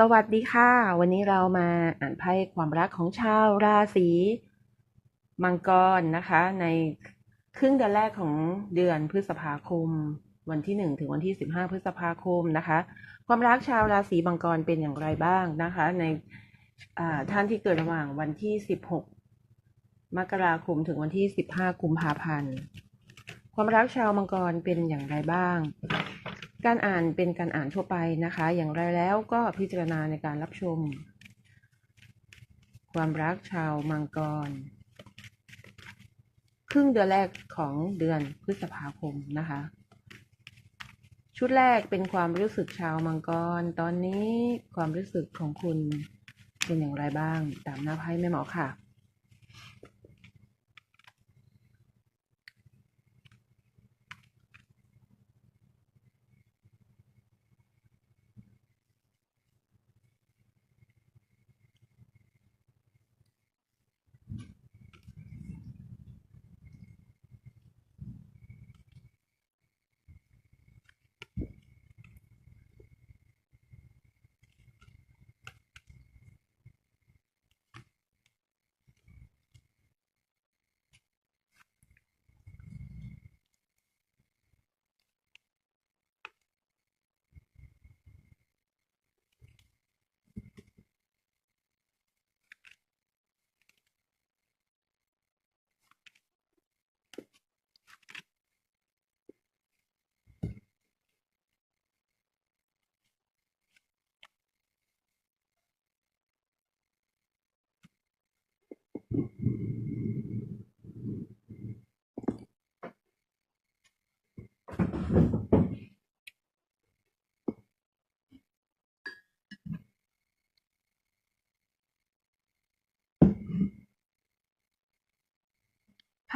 สวัสดีค่ะ วันนี้เรามาอ่านไพ่ความรักของชาวราศีมังกรนะคะ ในครึ่งเดือนแรกของเดือนพฤษภาคม วันที่หนึ่งถึงวันที่สิบห้าพฤษภาคมนะคะ ความรักชาวราศีมังกรเป็นอย่างไรบ้างนะคะ ในท่านที่เกิดระหว่างวันที่สิบหกมกราคมถึงวันที่สิบห้ากุมภาพันธ์ความรักชาวมังกรเป็นอย่างไรบ้าง การอ่านเป็นการอ่านทั่วไปนะคะ อย่างไรแล้วก็พิจารณาในการรับชม ความรักชาวมังกร ครึ่งเดือนแรกของเดือนพฤษภาคมนะคะ ชุดแรกเป็นความรู้สึกชาวมังกร ตอนนี้ความรู้สึกของคุณเป็นอย่างไรบ้าง ตามหน้าไพ่แม่หมอค่ะ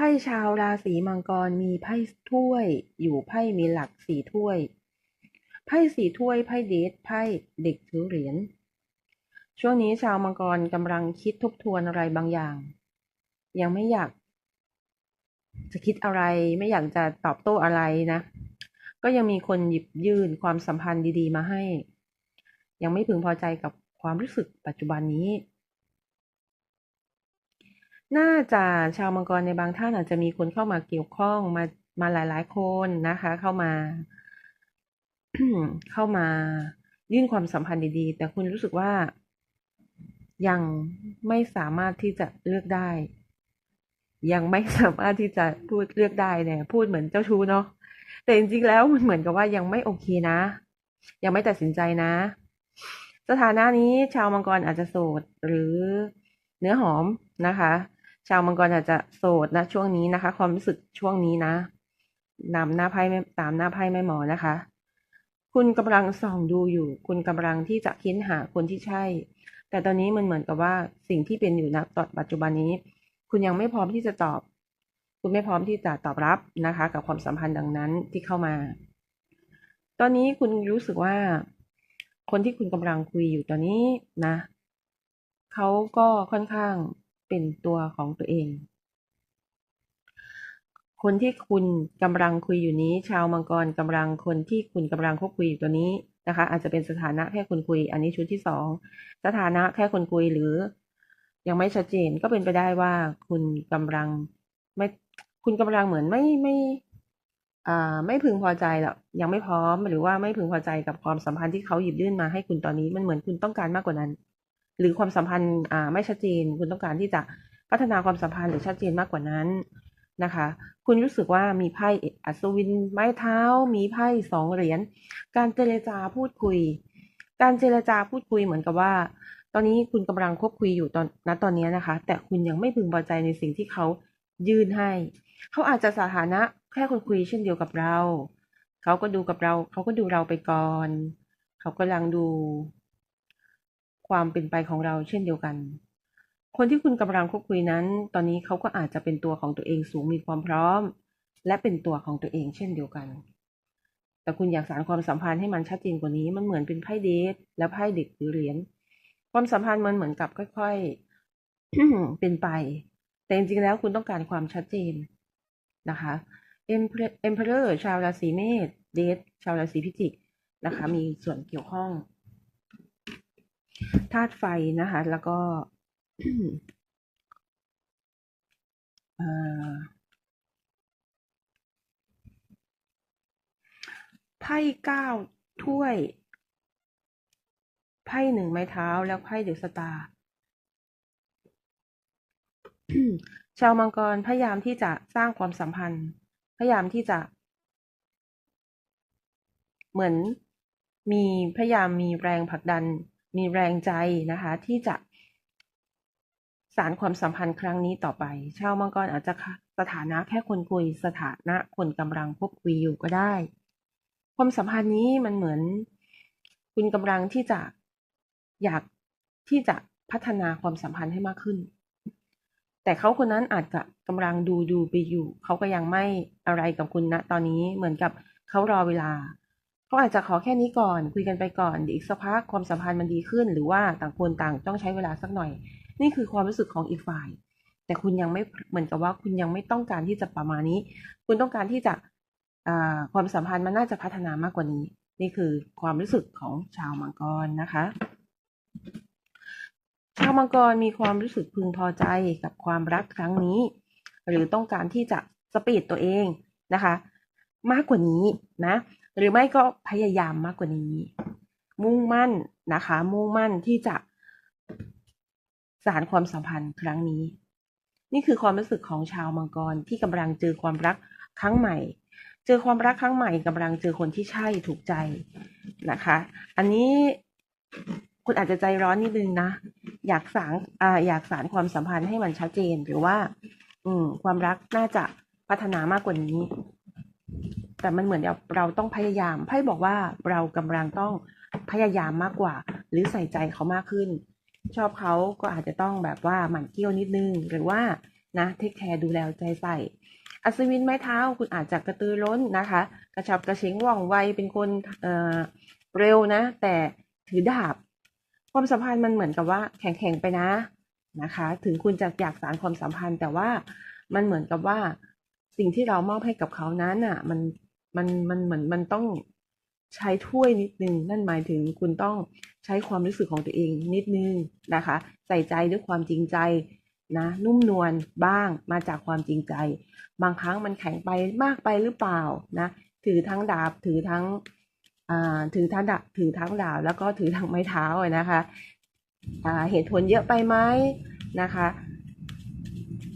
พ่ชาวราศีมังกรมีไพ่ถ้วย อยู่ไพ่มีหลักสี่ถ้วย ไพ่สี่ถ้วยไพ่เดทไพ่เด็กถือเหรียญช่วงนี้ชาวมังกรกำลังคิดทบทวนอะไรบางอย่าง ยังไม่อยาก จะคิดอะไรไม่อยากจะตอบโต้อะไรนะ ก็ยังมีคนหยิบยื่นความสัมพันธ์ดี ๆ มาให้ ยังไม่พึงพอใจกับความรู้สึกปัจจุบันนี้ น่าจะชาวมังกรในบางท่านอาจจะมีคนเข้ามาเกี่ยวข้องมามาหลาย ๆ คนนะคะ เข้ามาเข้ามายื่นความสัมพันธ์ดีๆ แต่คุณรู้สึกว่ายังไม่สามารถที่จะเลือกได้ ยังไม่สามารถที่จะพูดเลือกได้เนี่ยพูดเหมือนเจ้าชู้เนาะแต่จริงๆแล้วมันเหมือนกับว่ายังไม่โอเคนะ ยังไม่ตัดสินใจนะ สถานะนี้ชาวมังกรอาจจะโสดหรือเนื้อหอมนะคะ ชาวมังกรอาจจะโสดนะช่วงนี้นะคะ ความรู้สึกช่วงนี้นะนำหน้าไพ่แม่ตามหน้าไพ่แม่หมอนะคะ คุณกำลังส่องดูอยู่ คุณกำลังที่จะค้นหาคนที่ใช่ แต่ตอนนี้มันเหมือนกับว่าสิ่งที่เป็นอยู่ณตอนปัจจุบันนี้ คุณยังไม่พร้อมที่จะตอบ คุณไม่พร้อมที่จะตอบรับนะคะ กับความสัมพันธ์ดังนั้นที่เข้ามา ตอนนี้คุณรู้สึกว่า คนที่คุณกำลังคุยอยู่ตอนนี้นะเขาก็ค่อนข้าง เป็นตัวของตัวเอง คนที่คุณกำลังคุยอยู่นี้ ชาวมังกรกำลังคนที่คุณกำลังคบคุยอยู่ตัวนี้นะคะ อาจจะเป็นสถานะแค่คนคุย อันนี้ชุดที่สองสถานะแค่คนคุยหรือ ยังไม่ชัดเจนก็เป็นไปได้ว่า คุณกำลังไม่คุณกำลังเหมือนไม่ไม่อ่าไม่พึงพอใจหรอกยังไม่พร้อมหรือว่าไม่พึงพอใจกับความสัมพันธ์ที่เขาหยิบยื่นมาให้คุณตอนนี้มันเหมือนคุณต้องการมากกว่านั้น หรือความสัมพันธ์ไม่ชัดเจน คุณต้องการที่จะพัฒนาความสัมพันธ์หรือชัดเจนมากกว่านั้นนะคะ คุณรู้สึกว่ามีไพ่อัศวินไม้เท้า มีไพ่สองเหรียญการเจรจาพูดคุย การเจรจาพูดคุยเหมือนกับว่า ตอนนี้คุณกำลังคบคุยอยู่ตอนณตอนนี้นะคะ แต่คุณยังไม่พึงพอใจในสิ่งที่เขายื่นให้ เขาอาจจะสถานะแค่คนคุยเช่นเดียวกับเรา เขาก็ดูกับเรา เขาก็ดูเราไปก่อน เขากำลังดู ความเป็นไปของเราเช่นเดียวกัน คนที่คุณกำลังคบคุยนั้น ตอนนี้เขาก็อาจจะเป็นตัวของตัวเองสูงมีความพร้อม และเป็นตัวของตัวเองเช่นเดียวกัน แต่คุณอยากสานความสัมพันธ์ให้มันชัดเจนกว่านี้มันเหมือนเป็นไพ่เดทและไพ่เด็กหรือเหรียญความสัมพันธ์มันเหมือนกับค่อยๆเป็นไป แต่จริงๆแล้วคุณต้องการความชัดเจนนะคะ Emperor ชาวราศีเมษเดทชาวราศีพิจิกนะคะ มีส่วนเกี่ยวข้อง ธาตุไฟนะคะ แล้วก็ไพ่เก้าถ้วย ไพ่หนึ่งไม้เท้าแล้วไพ่เดอะสตาร์ชาวมังกรพยายามที่จะสร้างความสัมพันธ์ พยายามที่จะ เหมือนมีพยายามมีแรงผลักดัน มีแรงใจนะคะ ที่จะสารความสัมพันธ์ครั้งนี้ต่อไป ชาวมังกรอาจจะสถานะแค่คนคุยสถานะคนกำลังพบคุยอยู่ก็ได้ ความสัมพันธ์นี้มันเหมือน คุณกำลังที่จะอยากที่จะพัฒนาความสัมพันธ์ให้มากขึ้น แต่เขาคนนั้นอาจจะกำลังดูดูไปอยู่ เขาก็ยังไม่อะไรกับคุณนะตอนนี้เหมือนกับเขารอเวลา เขาอาจจะขอแค่นี้ก่อนคุยกันไปก่อนเดี๋ยวอีกสักพักความสัมพันธ์มันดีขึ้น หรือว่าต่างคนต่างต้องใช้เวลาสักหน่อย นี่คือความรู้สึกของอีกฝ่าย แต่คุณยังไม่เหมือนกับว่าคุณยังไม่ต้องการที่จะประมาณนี้ คุณต้องการที่จะความสัมพันธ์มันน่าจะพัฒนามากกว่านี้ นี่คือความรู้สึกของชาวมังกรนะคะ ชาวมังกรมีความรู้สึกพึงพอใจกับความรักครั้งนี้ หรือต้องการที่จะสปีดตัวเองนะคะ มากกว่านี้นะ หรือไม่ก็พยายามมากกว่านี้ มุ่งมั่นนะคะ มุ่งมั่นที่จะสารความสัมพันธ์ครั้งนี้ นี่คือความรู้สึกของชาวมังกรที่กำลังเจอความรักครั้งใหม่ เจอความรักครั้งใหม่กำลังเจอคนที่ใช่ถูกใจนะคะ อันนี้คุณอาจจะใจร้อนนิดนึงนะ อยากสารอ่าอยากสารความสัมพันธ์ให้มันชัดเจนหรือว่า อืม ความรักน่าจะพัฒนามากกว่านี้ แต่มันเหมือนเราต้องพยายามไพ่บอกว่าเรากำลังต้องพยายามมากกว่า หรือใส่ใจเขามากขึ้น ชอบเขาก็อาจจะต้องแบบว่าหมั่นเกี้ยวนิดนึง หรือว่านะเทคแคร์ดูแลใจใส่อัศวินไม้เท้าคุณอาจจะกระตือร้นนะคะ กระชับกระเฉงว่องไวเป็นคนเอ่อเร็วนะ แต่ถือดาบ ความสัมพันธ์มันเหมือนกับว่าแข็งๆไปนะนะคะ ถึงคุณจะอยากสารความสัมพันธ์ แต่ว่ามันเหมือนกับว่าสิ่งที่เรามอบให้กับเขานั้นอะ มัน มันมันเหมือนมันต้องใช้ถ้วยนิดนึง นั่นหมายถึงคุณต้องใช้ความรู้สึกของตัวเองนิดนึงนะคะ ใส่ใจด้วยความจริงใจนะ นุ่มนวลบ้างมาจากความจริงใจ บางครั้งมันแข็งไปมากไปหรือเปล่านะ ถือทั้งดาบถือทั้งถือทั้งดาบถือทั้งดาบแล้วก็ถือทั้งไม้เท้านะคะเหตุผลเยอะไปไหมนะคะ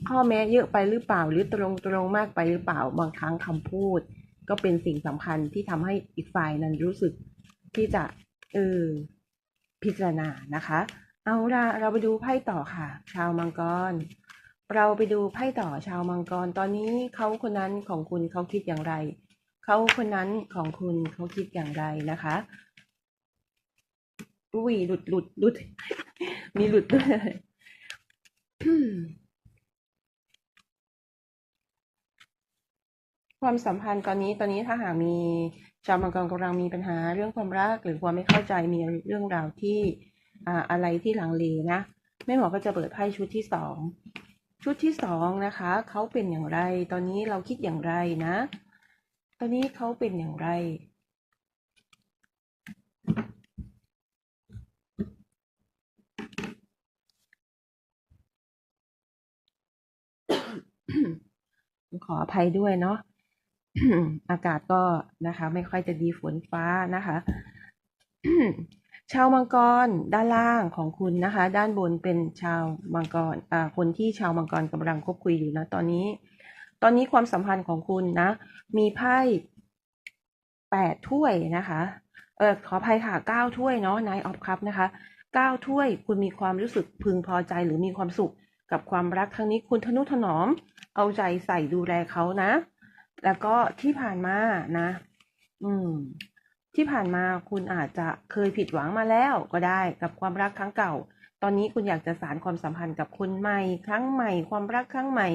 ข้อแม้เยอะไปหรือเปล่าหรือตรงตรงมากไปหรือเปล่าบางครั้งคำพูด ก็เป็นสิ่งสำคัญที่ทำให้อีกฝ่ายนั้นรู้สึกที่จะเออพิจารณานะคะ เอาละเราไปดูไพ่ต่อค่ะ ชาวมังกร เราไปดูไพ่ต่อชาวมังกร ตอนนี้เขาคนนั้นของคุณเขาคิดอย่างไร เขาคนนั้นของคุณเขาคิดอย่างไรนะคะอุ้ยหลุดหลุดหลุด มีหลุดด้วย ความสัมพันธ์ตอนนี้ตอนนี้ถ้าหากมีชาวมังกรกำลังมีปัญหาเรื่องความรักหรือความไม่เข้าใจมีเรื่องราวที่อ่าอะไรที่หลังเลนะแม่หมอก็จะเปิดไพ่ชุดที่สองชุดที่สองนะคะเขาเป็นอย่างไร ตอนนี้เราคิดอย่างไรนะ ตอนนี้เขาเป็นอย่างไร ขออภัยด้วยเนาะ อากาศก็นะคะ ไม่ค่อยจะดีฝนฟ้านะคะชาวมังกรด้านล่างของคุณนะคะ ด้านบนเป็นชาวมังกรอ่าคนที่ชาวมังกรกำลังคบคุยอยู่นะตอนนี้ ตอนนี้ความสัมพันธ์ของคุณนะ มีไพ่แปดถ้วยนะคะเออขออภัยค่ะเก้าถ้วยเนาะ Nine of Cups นะคะเก้าถ้วยคุณมีความรู้สึกพึงพอใจหรือมีความสุขกับความรักครั้งนี้คุณทนุถนอม เอาใจใส่ดูแลเขานะ แล้วก็ที่ผ่านมานะ อืม ที่ผ่านมาคุณอาจจะเคยผิดหวังมาแล้วก็ได้กับความรักครั้งเก่า ตอนนี้คุณอยากจะสารความสัมพันธ์กับคนใหม่ ครั้งใหม่ ความรักครั้งใหม่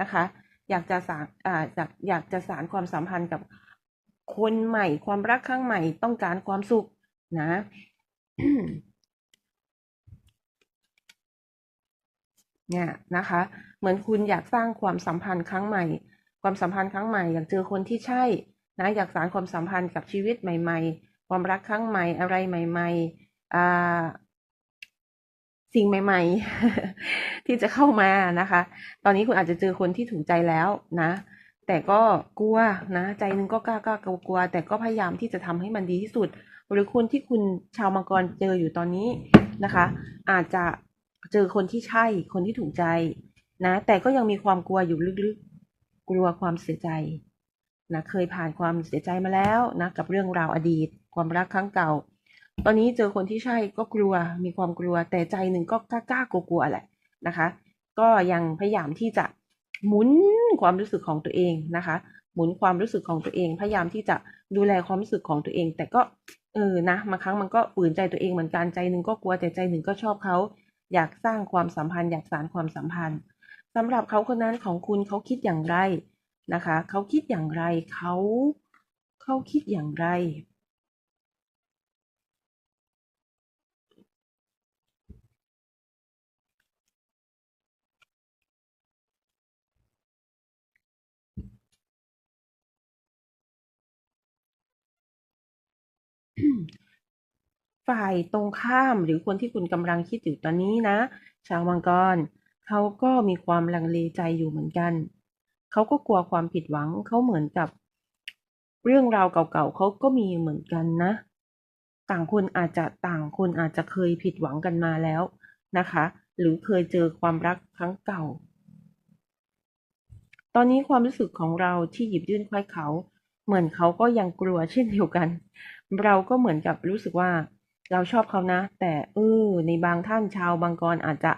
นะคะ อยากจะสารอ่าอยากอยากจะสารความสัมพันธ์กับคนใหม่ ความรักครั้งใหม่ต้องการความสุขนะเนี่ยนะคะ เหมือนคุณอยากสร้างความสัมพันธ์ครั้งใหม่ ความสัมพันธ์ครั้งใหม่อยากเจอคนที่ใช่นะอยากสานความสัมพันธ์กับชีวิตใหม่ ๆ ความรักครั้งใหม่อะไรใหม่ๆอ่าสิ่งใหม่ ๆ ที่จะเข้ามานะคะ ตอนนี้คุณอาจจะเจอคนที่ถูกใจแล้วนะ แต่ก็กลัวนะ ใจนึงก็กล้ากล้ากลัวกลัว แต่ก็พยายามที่จะทำให้มันดีที่สุด หรือคนที่คุณชาวมังกรเจออยู่ตอนนี้นะคะ อาจจะเจอคนที่ใช่ คนที่ถูกใจนะ แต่ก็ยังมีความกลัวอยู่ลึกๆ กลัวความเสียใจนะเคยผ่านความเสียใจมาแล้วนะกับเรื่องราวอดีต ความรักครั้งเก่า ตอนนี้เจอคนที่ใช่ก็กลัวมีความกลัว แต่ใจหนึ่งก็กล้ากล้ากลัวกลัวๆแหละนะคะ ก็ยังพยายามที่จะหมุนความรู้สึกของตัวเองนะคะ หมุนความรู้สึกของตัวเอง พยายามที่จะดูแลความรู้สึกของตัวเอง แต่ก็เออนะบางครั้งมันก็ฝืนใจตัวเองเหมือนกันใจหนึ่งก็กลัวแต่ใจหนึ่งก็ชอบเขาอยากสร้างความสัมพันธ์ อยากสานความสัมพันธ์ สำหรับเขาคนนั้นของคุณเขาคิดอย่างไรนะคะเขาคิดอย่างไรเขาเขาคิดอย่างไร ฝ่ายตรงข้ามหรือคนที่คุณกำลังคิดอยู่ตอนนี้นะ ชาวมังกร เขาก็มีความลังเลใจอยู่เหมือนกัน เขาก็กลัวความผิดหวัง เขาเหมือนกับ เรื่องราวเก่าๆเขาก็มีเหมือนกันนะ ต่างคนอาจจะต่างคนอาจจะเคยผิดหวังกันมาแล้วนะคะ หรือเคยเจอความรักครั้งเก่า ตอนนี้ความรู้สึกของเราที่หยิบยื่นควายเขา เหมือนเขาก็ยังกลัวเช่นเดียวกัน เราก็เหมือนกับรู้สึกว่า เราชอบเขานะ แต่เออในบางท่านชาวบางกรอาจจะ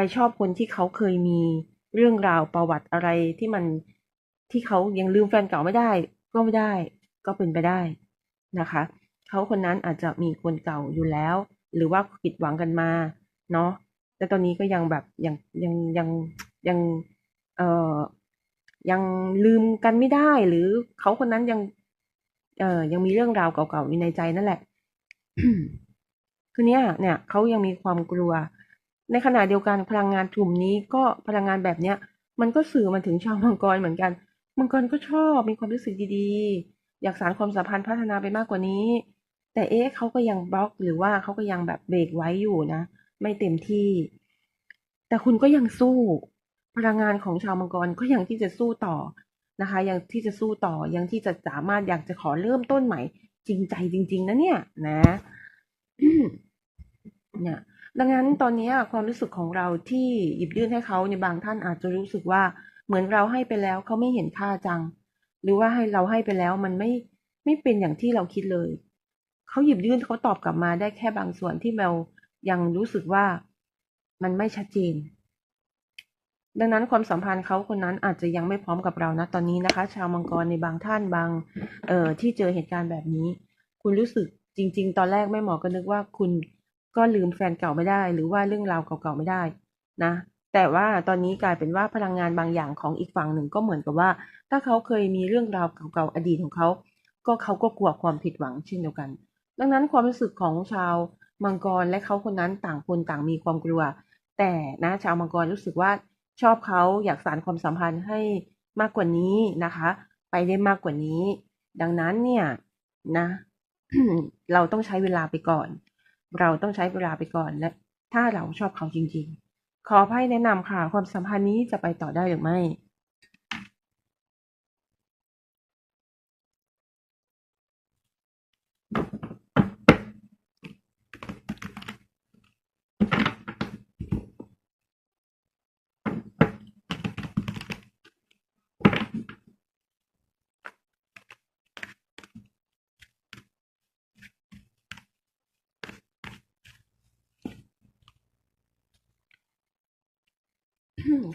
ไปชอบคนที่เขาเคยมีเรื่องราวประวัติอะไรที่มันที่เขายังลืมแฟนเก่าไม่ได้ ก็ไม่ได้ ก็เป็นไปได้นะคะ เขาคนนั้นอาจจะมีคนเก่าอยู่แล้ว หรือว่าผิดหวังกันมา เนาะแต่ตอนนี้ก็ยังแบบยังยังยังยังเอ่อยังลืมกันไม่ได้ หรือเขาคนนั้นยังเอ่อยังมีเรื่องราวเก่าๆอยู่ในใจนั่นแหละคือเนี้ยเนี่ยเขายังมีความกลัว ในขณะเดียวกันพลังงานกลุ่มนี้ก็พลังงานแบบเนี้ย มันก็สื่อมาถึงชาวมังกรเหมือนกัน มังกรก็ชอบมีความรู้สึกดีๆ อยากสานความสัมพันธ์พัฒนาไปมากกว่านี้ แต่เอ๊ะเขาก็ยังบล็อกหรือว่าเขาก็ยังแบบเบรกไว้อยู่นะ ไม่เต็มที่ แต่คุณก็ยังสู้ พลังงานของชาวมังกรก็ยังที่จะสู้ต่อนะคะ ยังที่จะสู้ต่อยังที่จะสามารถอยากจะขอเริ่มต้นใหม่ จริงใจจริง ๆนะเนี่ย นะเนี่ย ดังนั้นตอนนี้ความรู้สึกของเราที่หยิบยื่นให้เขาในบางท่านอาจจะรู้สึกว่าเหมือนเราให้ไปแล้วเขาไม่เห็นค่าจัง หรือว่าให้เราให้ไปแล้วมันไม่ไม่เป็นอย่างที่เราคิดเลย เขาหยิบยื่นเขาตอบกลับมาได้แค่บางส่วนที่เรายังรู้สึกว่ามันไม่ชัดเจน ดังนั้นความสัมพันธ์เขาคนนั้นอาจจะยังไม่พร้อมกับเรานะตอนนี้นะคะ ชาวมังกรในบางท่านบางเอ่อที่เจอเหตุการณ์แบบนี้ คุณรู้สึกจริง ๆ ตอนแรกแม่หมอก็นึกว่าคุณ ก็ลืมแฟนเก่าไม่ได้ หรือว่าเรื่องราวเก่าๆไม่ได้นะ แต่ว่าตอนนี้กลายเป็นว่าพลังงานบางอย่างของอีกฝั่งหนึ่งก็เหมือนกับว่า ถ้าเขาเคยมีเรื่องราวเก่าๆอดีตของเขา ก็เขาก็กลัวความผิดหวังเช่นเดียวกัน ดังนั้นความรู้สึกของชาวมังกรและเขาคนนั้นต่างคนต่างมีความกลัว แต่นะชาวมังกรรู้สึกว่าชอบเขาอยากสานความสัมพันธ์ให้มากกว่านี้นะคะ ไปได้มากกว่านี้ ดังนั้นเนี่ยนะ เราต้องใช้เวลาไปก่อน เราต้องใช้เวลาไปก่อนและถ้าเราชอบเขาจริงๆ ขอให้แนะนำค่ะ ความสัมพันธ์นี้จะไปต่อได้หรือไม่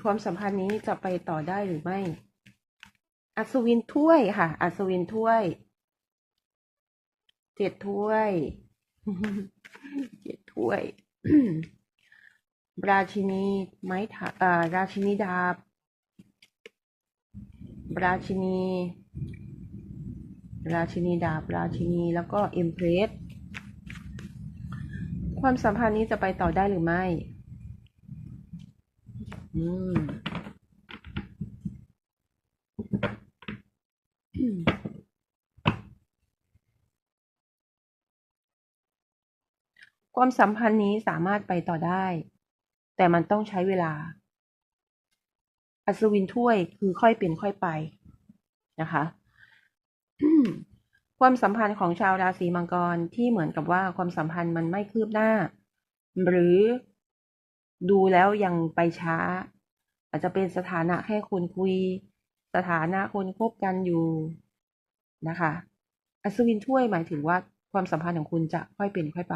ความสัมพันธ์นี้จะไปต่อได้หรือไม่ อัศวินถ้วยค่ะ อัศวินถ้วย เจ็ดถ้วย เจ็ดถ้วย ราชินีไม้ถาอ่าราชินีดาบ ราชินี ราชินีดาบ ราชินี แล้วก็เอ็มเพรส ความสัมพันธ์นี้จะไปต่อได้หรือไม่ อืมความสัมพันธ์นี้สามารถไปต่อได้ แต่มันต้องใช้เวลา อัศวินถ้วยคือค่อยเป็นค่อยไปนะคะ ความสัมพันธ์ของชาวราศีมังกรที่เหมือนกับว่าความสัมพันธ์มันไม่คืบหน้า หรือ ดูแล้วยังไปช้า อาจจะเป็นสถานะแค่คนคุย สถานะคนคบกันอยู่นะคะอัศวินถ้วยหมายถึงว่าความสัมพันธ์ของคุณจะค่อยเป็นค่อยไป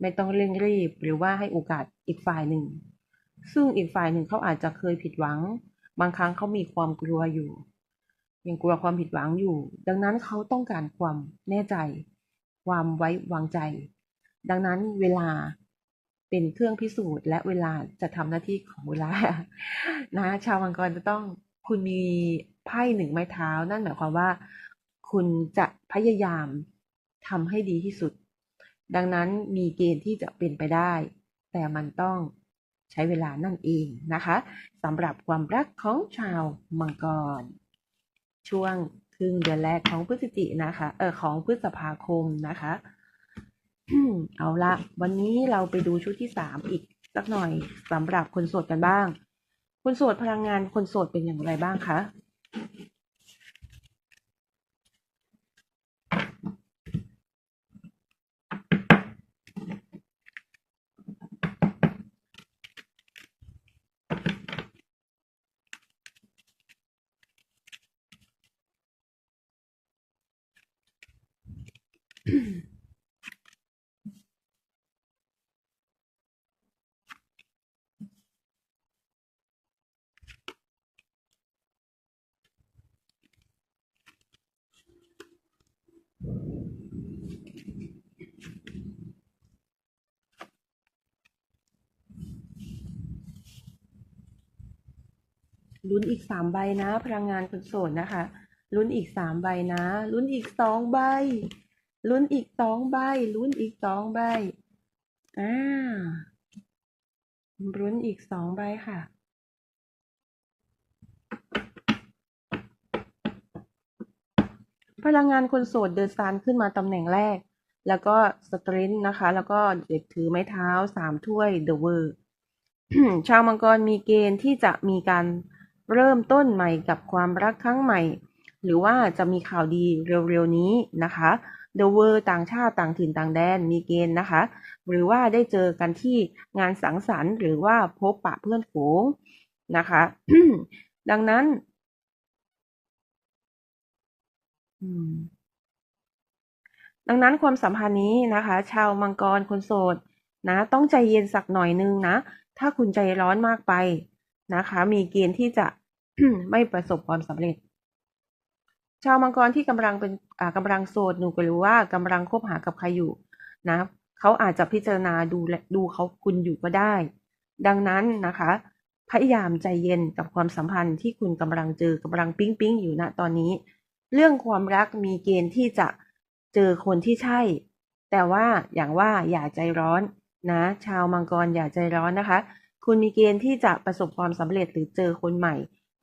ไม่ต้องเร่งรีบหรือว่าให้โอกาสอีกฝ่ายหนึ่ง ซึ่งอีกฝ่ายหนึ่งเขาอาจจะเคยผิดหวัง บางครั้งเขามีความกลัวอยู่ ยังกลัวความผิดหวังอยู่ ดังนั้นเขาต้องการความแน่ใจ ความไว้วางใจ ดังนั้นเวลา เป็นเครื่องพิสูจน์ และเวลาจะทำหน้าที่ของเวลา นะ ชาวมังกรจะต้องคุณมีไพ่หนึ่งไม้เท้า นั่นหมายความว่า คุณจะพยายามทำให้ดีที่สุด ดังนั้นมีเกณฑ์ที่จะเป็นไปได้ แต่มันต้องใช้เวลานั่นเองนะคะสำหรับความรักของชาวมังกร ช่วงครึ่งเดือนแรกของพฤศจินะคะเออของพฤษภาคมนะคะ เอาละวันนี้เราไปดูชุดที่สามอีกสักหน่อยสำหรับคนโสดกันบ้าง คนโสดพลังงานคนโสดเป็นอย่างไรบ้างคะ ลุ้นอีกสามใบนะ พลังงานคนโสดนะคะ ลุ้นอีกสามใบนะ ลุ้นอีกสองใบ ลุ้นอีกสองใบ ลุ้นอีกสองใบ อ่า ลุ้นอีกสองใบค่ะ พลังงานคนโสดเดินซานขึ้นมาตำแหน่งแรก แล้วก็สตรินนะคะ แล้วก็เด็กถือไม้เท้าสามถ้วยเดอะเวอร์ชาวมังกรมีเกณฑ์ที่จะมีการ เริ่มต้นใหม่กับความรักครั้งใหม่ หรือว่าจะมีข่าวดีเร็วๆนี้นะคะ The World ต่างชาติต่างถิ่นต่างแดนมีเกณฑ์นะคะ หรือว่าได้เจอกันที่งานสังสรรค์หรือว่าพบปะเพื่อนฝูงนะคะ ดังนั้นดังนั้นความสัมพันธ์นี้นะคะ ชาวมังกรคนโสดนะ ต้องใจเย็นสักหน่อยนึงนะ ถ้าคุณใจร้อนมากไปนะคะ มีเกณฑ์ที่จะ ไม่ประสบความสำเร็จ ชาวมังกรที่กำลังเป็นกำลังโสดหนูก็รู้ว่ากำลังคบหากับใครอยู่นะเขาอาจจะพิจารณาดูและดูเขาคุณอยู่ก็ได้ ดังนั้นนะคะ พยายามใจเย็นกับความสัมพันธ์ที่คุณกำลังเจอกำลังปิ๊งปิ๊งอยู่ณตอนนี้ เรื่องความรักมีเกณฑ์ที่จะเจอคนที่ใช่ แต่ว่าอย่างว่าอย่าใจร้อนนะ ชาวมังกรอย่าใจร้อนนะคะ คุณมีเกณฑ์ที่จะประสบความสำเร็จหรือเจอคนใหม่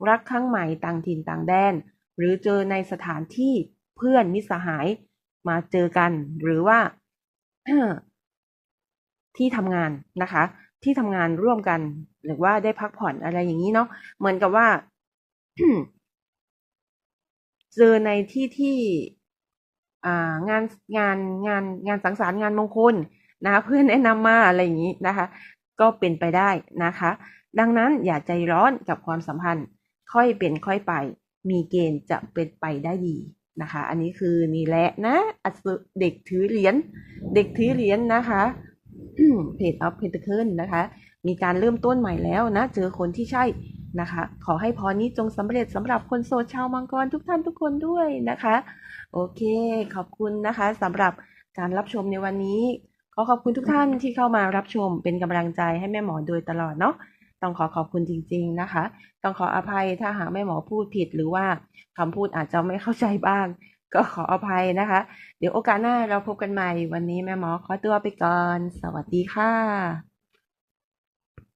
รักครั้งใหม่ต่างถิ่นต่างแดน หรือเจอในสถานที่เพื่อนมิสหายมาเจอกัน หรือว่าที่ทำงานนะคะ ที่ทำงานร่วมกัน หรือว่าได้พักผ่อนอะไรอย่างนี้เนาะเหมือนกับว่าเจอในที่ที่งานงานงานงานสังสรรค์งานมงคลนะคะเพื่อนแนะนำมาอะไรอย่างนี้นะคะ ก็เป็นไปได้นะคะ ดังนั้นอย่าใจร้อนกับความสัมพันธ์ ค่อยเป็นค่อยไป มีเกณฑ์จะเป็นไปได้ดีนะคะ อันนี้คือนี่แหละนะเด็กถือเหรียญเด็กถือเหรียญนะคะเพจออฟเพนเทเคิลนะคะ มีการเริ่มต้นใหม่แล้วนะ เจอคนที่ใช่นะคะ ขอให้พรนี้จงสำเร็จสำหรับคนโสดชาวมังกรทุกท่านทุกคนด้วยนะคะ โอเค ขอบคุณนะคะสำหรับการรับชมในวันนี้ ขอขอบคุณทุกท่านที่เข้ามารับชมเป็นกำลังใจให้แม่หมอโดยตลอดเนาะ ต้องขอขอบคุณจริง ๆนะคะ ต้องขออภัยถ้าหากแม่หมอพูดผิดหรือว่าคำพูดอาจจะไม่เข้าใจบ้าง ก็ขออภัยนะคะ เดี๋ยวโอกาสหน้าเราพบกันใหม่ วันนี้แม่หมอขอตัวไปก่อน สวัสดีค่ะ